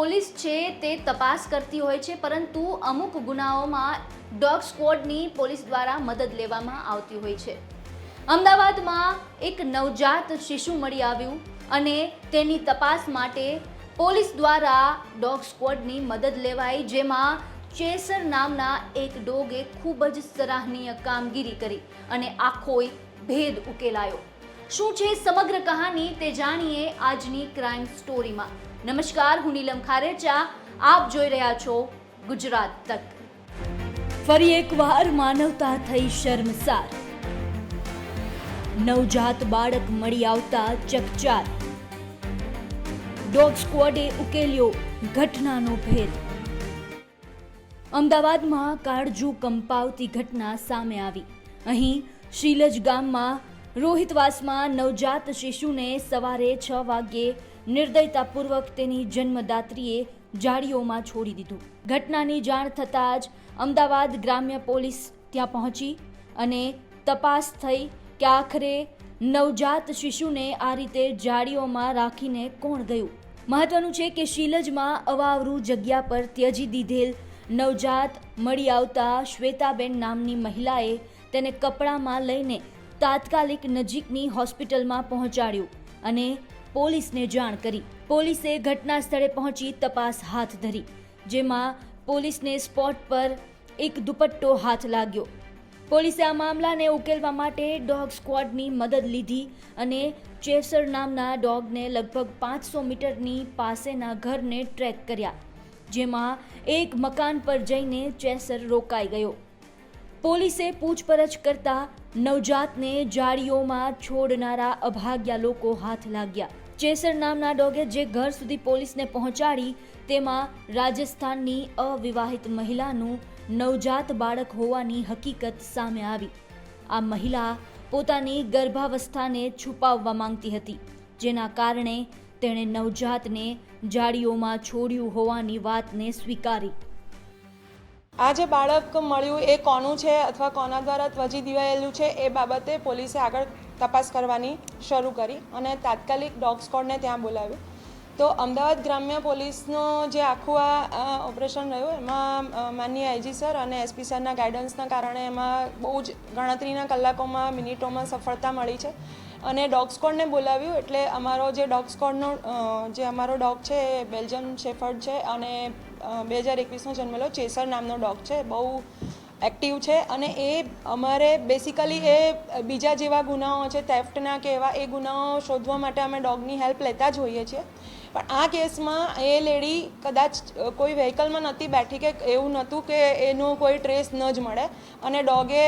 Police છે તે તપાસ કરતી હોય છે, પરંતુ અમુક ગુનાઓમાં ડોગ સ્ક્વોડની પોલીસ દ્વારા મદદ લેવામાં આવતી હોય છે. અમદાવાદમાં એક નવજાત શિશુ મળી આવ્યું અને તેની તપાસ માટે પોલીસ દ્વારા ડોગ સ્ક્વોડની મદદ લેવાઈ, જેમાં ચેસર નામના એક ડોગે ખૂબ જ સરાહનીય કામગીરી કરી અને આખો ભેદ ઉકેલાયો. શું છે સમગ્ર કહાની તે જાણીએ આજની ક્રાઇમ સ્ટોરીમાં નમસ્કાર, હું નીલમ ખારેચા. આપ જોઈ રહ્યા છો ગુજરાત તક. ફરી એકવાર માનવતા થઈ શર્મસાર. નવજાત બાળક મળી આવતા ચકચાર. ડોગ સ્ક્વોડે ઉકેલ્યો ઘટનાનો ભેદ. અમદાવાદમાં કાળજુ કંપાવતી ઘટના સામે આવી. અહીં શીલજ ગામમાં રોહિતવાસમાં નવજાત શિશુને સવારે છ વાગ્યે નિર્દયતાપૂર્વક તેની જન્મદાત્રીએ જાળીઓમાં છોડી દીધું. ઘટનાની જાણ થતાં જ અમદાવાદ ગ્રામ્ય પોલીસ ત્યાં પહોંચી અને તપાસ થઈ કે આખરે નવજાત શિશુને આ રીતે જાળીઓમાં રાખીને કોણ ગયું? મહત્વનું છે કે શીલજમાં અવાવરું જગ્યા પર ત્યજી દીધેલ નવજાત મળી આવતા શ્વેતાબેન નામની મહિલાએ તેને કપડામાં લઈને તાત્કાલિક નજીકની હોસ્પિટલમાં પહોંચાડ્યું અને પોલીસને જાણ કરી. પોલીસે ઘટના સ્થળે પહોંચી તપાસ હાથ ધરી, જેમાં પોલીસને સ્પોટ પર એક દુપટ્ટો હાથ લાગ્યો. પોલીસે આ મામલાને ઉકેલવા માટે ડોગ સ્ક્વોડની મદદ લીધી અને ચેસર નામના ડોગને લગભગ પાંચસો મીટરની પાસેના ઘરને ટ્રેક કર્યા, જેમાં એક મકાન પર જઈને ચેસર રોકાઈ ગયો. પોલીસે પૂછપરછ કરતા નવજાતને જાળીઓમાં છોડનારા અભાગ્યા લોકો હાથ લાગ્યા. ચેસર નામના ડોગે જે ઘર સુધી પોલીસને પહોંચાડી, તેમાં રાજસ્થાનની અવિવાહિત મહિલાનું નવજાત બાળક હોવાની હકીકત સામે આવી. આ મહિલા પોતાની ગર્ભાવસ્થાને છુપાવવા માંગતી હતી, જેના કારણે તેણે નવજાતને જાળીઓમાં છોડ્યું હોવાની વાતને સ્વીકારી. આ જે બાળક મળ્યું એ કોનું છે અથવા કોના દ્વારા ત્વજી દિવાયેલું છે એ બાબતે પોલીસે આગળ તપાસ કરવાની શરૂ કરી અને તાત્કાલિક ડોગ સ્કોડને ત્યાં બોલાવ્યું. તો અમદાવાદ ગ્રામ્ય પોલીસનો જે આખું આ ઓપરેશન રહ્યું એમાં માનનીય આઈજી સર અને એસપી સરના ગાઈડન્સના કારણે એમાં બહુ જ ગણતરીના કલાકોમાં, મિનિટોમાં સફળતા મળી છે. અને ડોગ સ્કોડને બોલાવ્યું એટલે અમારો જે ડોગ સ્કોડનો જે અમારો ડોગ છે એ બેલ્જિયમ શેફર્ડ છે અને બે હજાર એકવીસનો જન્મેલો ચેસર નામનો ડોગ છે. બહુ એક્ટિવ છે અને એ અમારે બેસિકલી એ બીજા જેવા ગુનાઓ છે થેફ્ટના કે એવા, એ ગુનાઓ શોધવા માટે અમે ડોગની હેલ્પ લેતા જ હોઈએ છીએ. પણ આ કેસમાં એ લેડી કદાચ કોઈ વ્હીકલમાં નહોતી બેઠી કે એવું નહોતું કે એનો કોઈ ટ્રેસ ન જ મળે. અને ડોગે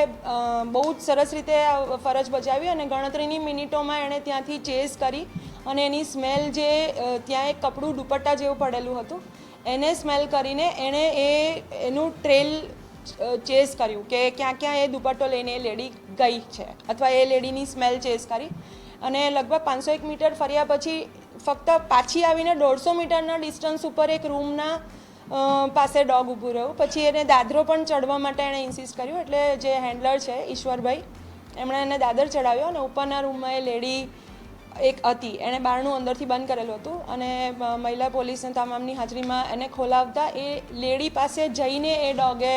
બહુ જ સરસ રીતે ફરજ બજાવી અને ગણતરીની મિનિટોમાં એણે ત્યાંથી ચેસ કરી અને એની સ્મેલ જે ત્યાં એક કપડું દુપટ્ટા જેવું પડેલું હતું. એને સ્મેલ કરીને એણે એ, એનું ટ્રેલ ચેસ કર્યું કે ક્યાં ક્યાં એ દુપટ્ટો લઈને એ લેડી ગઈ છે. અથવા એ લેડીની સ્મેલ ચેસ કરી. અને લગભગ પાંચસો એક મીટર ફર્યા પછી ફક્ત પાછી આવીને દોઢસો મીટરના ડિસ્ટન્સ ઉપર એક રૂમના પાસે ડોગ ઊભું રહ્યું. પછી એને દાદરો પણ ચડવા માટે એણે ઇન્સિસ્ટ કર્યું. એટલે જે હેન્ડલર છે, ઈશ્વરભાઈ, એમણે એને દાદર ચડાવ્યો અને ઉપરના રૂમમાં એ લેડી એક હતી એણે બારણું અંદરથી બંધ કરેલું હતું અને મહિલા પોલીસને તમામની હાજરીમાં એને ખોલાવતા એ લેડી પાસે જઈને એ ડોગે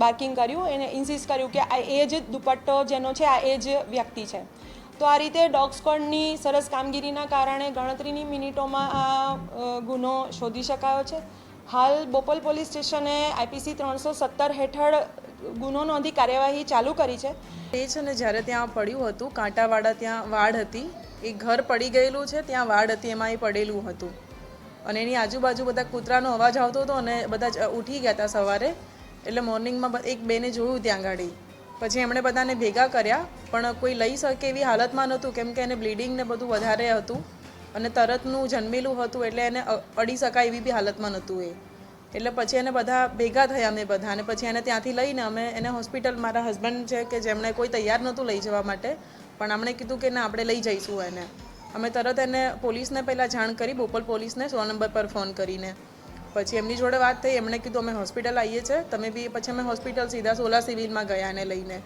બાર્કિંગ કર્યું. એને ઇન્સિસ્ટ કર્યું કે આ એ જ દુપટ્ટો જેનો છે, આ એ જ વ્યક્તિ છે. તો આ રીતે ડોગ સ્કોડની સરસ કામગીરીના કારણે ગણતરીની મિનિટોમાં આ ગુનો શોધી શકાયો છે. હાલ બોપલ પોલીસ સ્ટેશને આઈપીસી ત્રણસો સત્તર હેઠળ ગુનો નોંધી કાર્યવાહી ચાલુ કરી છે. એ છે ને જ્યારે ત્યાં પડ્યું હતું કાંટાવાળા ત્યાં વાડ હતી. એ ઘર પડી ગયેલું છે, ત્યાં વાડ હતી, એમાં એ પડેલું હતું. અને એની આજુબાજુ બધા કૂતરાનો અવાજ આવતો હતો અને બધા ઉઠી ગયા હતા સવારે. એટલે મોર્નિંગમાં એક બેને જોયું ત્યાં ગાડી. પછી એમણે બધાને ભેગા કર્યા, પણ કોઈ લઈ શકે એવી હાલતમાં નહોતું, કેમ કે એને બ્લીડિંગ ને બધું વધારે હતું. અને તરતનું જન્મેલું હતું, એટલે એને અડી શકાય એવી બી હાલતમાં નહોતું એ. એટલે પછી એને બધા ભેગા થયા અમે બધા. અને પછી એને ત્યાંથી લઈને અમે એને હોસ્પિટલ મારા હસબન્ડ છે કે જેમણે કોઈ તૈયાર નહોતું લઈ જવા માટે, પણ અમણે કીધું કે ના, આપણે લઈ જઈશું એને. અમે તરત એને પોલીસને પહેલાં જાણ કરી, બોપલ પોલીસને સો નંબર પર ફોન કરીને. પછી એમની જોડે વાત થઈ, એમણે કીધું, અમે હોસ્પિટલ આવીએ છીએ. તમે બી, પછી અમે હોસ્પિટલ સીધા સોલા સિવિલમાં ગયા એને લઈને.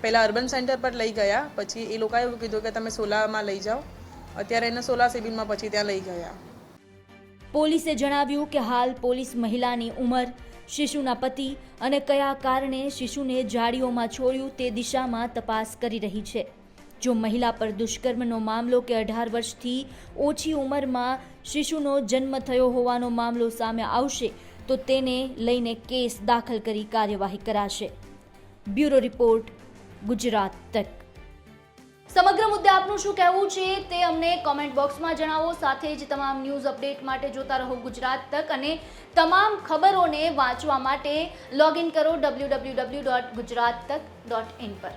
પહેલાં અર્બન સેન્ટર પર લઈ ગયા. પછી એ લોકોએ એવું કીધું કે તમે સોલામાં લઈ જાઓ. અત્યારે એને સોલા સિવિલમાં પછી ત્યાં લઈ ગયા. પોલીસે જણાવ્યું કે હાલ પોલીસ મહિલાની ઉંમર, શિશુના પતિ અને કયા કારણે શિશુને જાળીઓમાં છોડ્યું તે દિશામાં તપાસ કરી રહી છે. જો મહિલા પર દુષ્કર્મનો મામલો કે અઢાર વર્ષથી ઓછી ઉંમરમાં શિશુનો જન્મ થયો હોવાનો મામલો સામે આવશે, તો તેને લઈને કેસ દાખલ કરી કાર્યવાહી કરાશે. બ્યુરો રિપોર્ટ, ગુજરાત તક. સમગ્ર મુદ્દે આપનું શું કહેવું છે તે અમને કોમેન્ટ બોક્સમાં જણાવો. સાથે જ તમામ ન્યૂઝ અપડેટ માટે જોતા રહો ગુજરાત તક અને તમામ ખબરોને વાંચવા માટે લોગિન કરો W W W dot Gujarat Tak dot in પર.